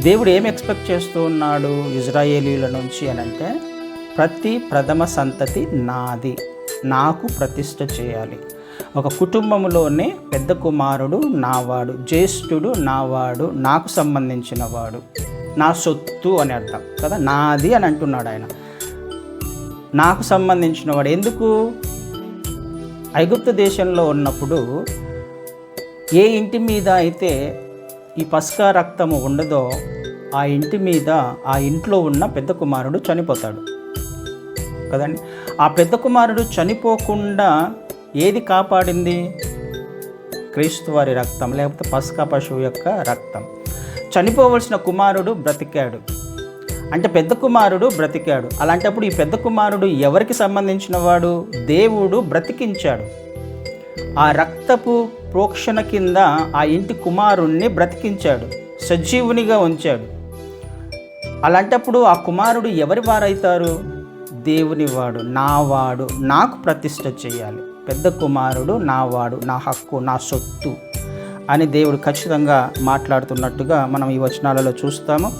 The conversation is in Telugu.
దేవుడు ఏం ఎక్స్పెక్ట్ చేస్తూ ఉన్నాడు ఇజ్రాయేలీల నుంచి అని అంటే ప్రతి ప్రథమ సంతతి నాది నాకు ప్రతిష్ట చేయాలి. ఒక కుటుంబంలోనే పెద్ద కుమారుడు నావాడు జ్యేష్ఠుడు నావాడు నాకు సంబంధించిన వాడు. నా సొత్తు అని అర్థం కదా? నాది అని అంటున్నాడు ఆయన. నాకు సంబంధించిన వాడు. ఎందుకు? ఐగుప్తు దేశంలో ఉన్నప్పుడు ఏ ఇంటి మీద అయితే ఈ పస్కా రక్తము ఉండదో ఆ ఇంటి మీద ఆ ఇంట్లో ఉన్న పెద్ద కుమారుడు చనిపోతాడు. కదండి? ఆ పెద్ద కుమారుడు చనిపోకుండా ఏది కాపాడింది? క్రీస్తు వారి రక్తం లేకపోతే పసుక పశువు యొక్క రక్తం. చనిపోవలసిన కుమారుడు బ్రతికాడు. అంటే పెద్ద కుమారుడు బ్రతికాడు. అలాంటప్పుడు ఈ పెద్ద కుమారుడు ఎవరికి సంబంధించిన వాడు దేవుడు బ్రతికించాడు. ఆ రక్తపు ప్రోక్షణ కింద ఆ ఇంటి కుమారుణ్ణి బ్రతికించాడు. సజీవునిగా ఉంచాడు. అలాంటప్పుడు ఆ కుమారుడు ఎవరి వారైతారు? దేవుని వాడు నావాడు. నాకు ప్రతిష్ట చేయాలి. పెద్ద కుమారుడు నావాడు. నా హక్కు నా సొత్తు అని దేవుడు ఖచ్చితంగా మాట్లాడుతున్నట్టుగా మనం ఈ వచనాలలో చూస్తాము.